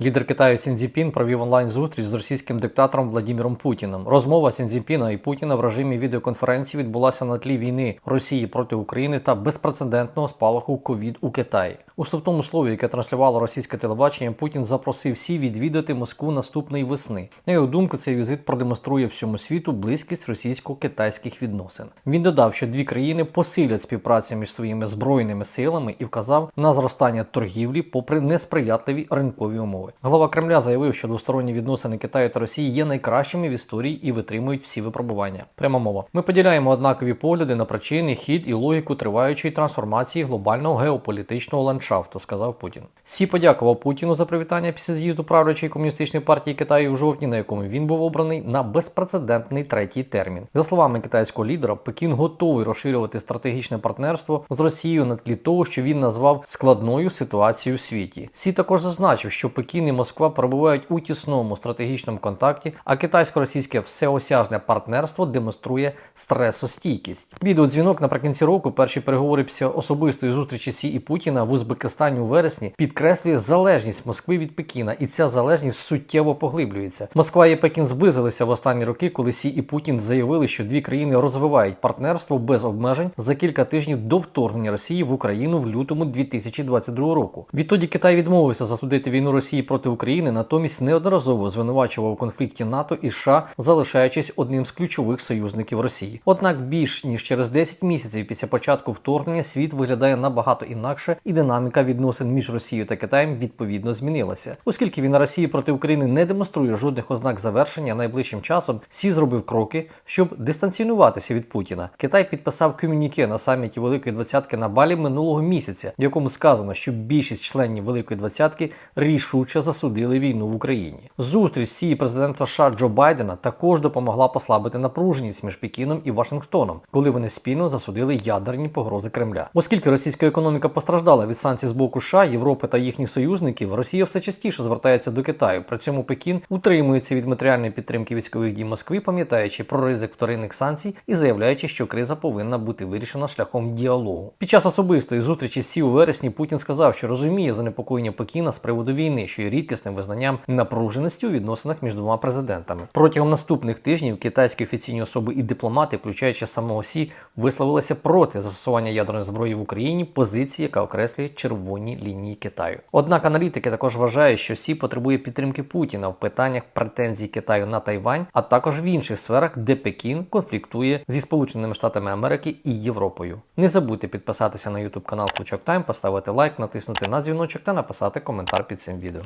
Лідер Китаю Сінзіпін провів онлайн зустріч з російським диктатором Владіміром Путіним. Розмова Сінзіпіна і Путіна в режимі відеоконференції відбулася на тлі війни Росії проти України та безпрецедентного спалаху ковід у Китаї. У вступному слові, яке транслювало російське телебачення, Путін запросив всі відвідати Москву наступної весни. На його думку, цей візит продемонструє всьому світу близькість російсько-китайських відносин. Він додав, що дві країни посилять співпрацю між своїми збройними силами і вказав на зростання торгівлі попри несприятливі ринкові умови. Глава Кремля заявив, що двосторонні відносини Китаю та Росії є найкращими в історії і витримують всі випробування. Пряма мова. Ми поділяємо однакові погляди на причини, хід і логіку триваючої трансформації глобального геополітичного ландшафту, сказав Путін. Сі подякував Путіну за привітання після з'їзду правлячої комуністичної партії Китаю в жовтні, на якому він був обраний на безпрецедентний третій термін. За словами китайського лідера, Пекін готовий розширювати стратегічне партнерство з Росією на тлі того, що він назвав складною ситуацією в світі. Сі також зазначив, що Пекін і Москва перебувають у тісному стратегічному контакті, а китайсько-російське всеосяжне партнерство демонструє стресостійкість. Відеодзвінок наприкінці року, перші переговори після особистої зустрічі Сі і Путіна в Узбекистані у вересні підкреслює залежність Москви від Пекіна, і ця залежність суттєво поглиблюється. Москва і Пекін зблизилися в останні роки, коли Сі і Путін заявили, що дві країни розвивають партнерство без обмежень за кілька тижнів до вторгнення Росії в Україну в лютому 2022 року. Відтоді Китай відмовився засудити війну Росії проти України, натомість неодноразово звинувачував у конфлікті НАТО і США, залишаючись одним з ключових союзників Росії. Однак більш ніж через 10 місяців після початку вторгнення світ виглядає набагато інакше, і динаміка відносин між Росією та Китаєм відповідно змінилася. Оскільки війна Росії проти України не демонструє жодних ознак завершення найближчим часом, Сі зробив кроки, щоб дистанціонуватися від Путіна. Китай підписав комюніке на саміті Великої Двадцятки на Балі минулого місяця, в якому сказано, що більшість членів Великої Двадцятки рішуче засудили війну в Україні. Зустріч Сі і президента США Джо Байдена також допомогла послабити напруженість між Пекіном і Вашингтоном, коли вони спільно засудили ядерні погрози Кремля. Оскільки російська економіка постраждала від санкцій з боку США, Європи та їхніх союзників, Росія все частіше звертається до Китаю. При цьому Пекін утримується від матеріальної підтримки військових дій Москви, пам'ятаючи про ризик вторинних санкцій і заявляючи, що криза повинна бути вирішена шляхом діалогу. Під час особистої зустрічі Сі у вересні Путін сказав, що розуміє занепокоєння Пекіна з приводу війни, що є рідкісним визнанням напруженості у відносинах між двома президентами. Протягом наступних тижнів китайські офіційні особи і дипломати, включаючи самого Сі, висловилися проти застосування ядерної зброї в Україні, позиції, яка окреслює червоні лінії Китаю. Однак аналітики також вважають, що Сі потребує підтримки Путіна в питаннях претензій Китаю на Тайвань, а також в інших сферах, де Пекін конфліктує зі Сполученими Штатами Америки і Європою. Не забудьте підписатися на YouTube канал Клучок Тайм, поставити лайк, натиснути на дзвіночок та написати коментар під цим відео.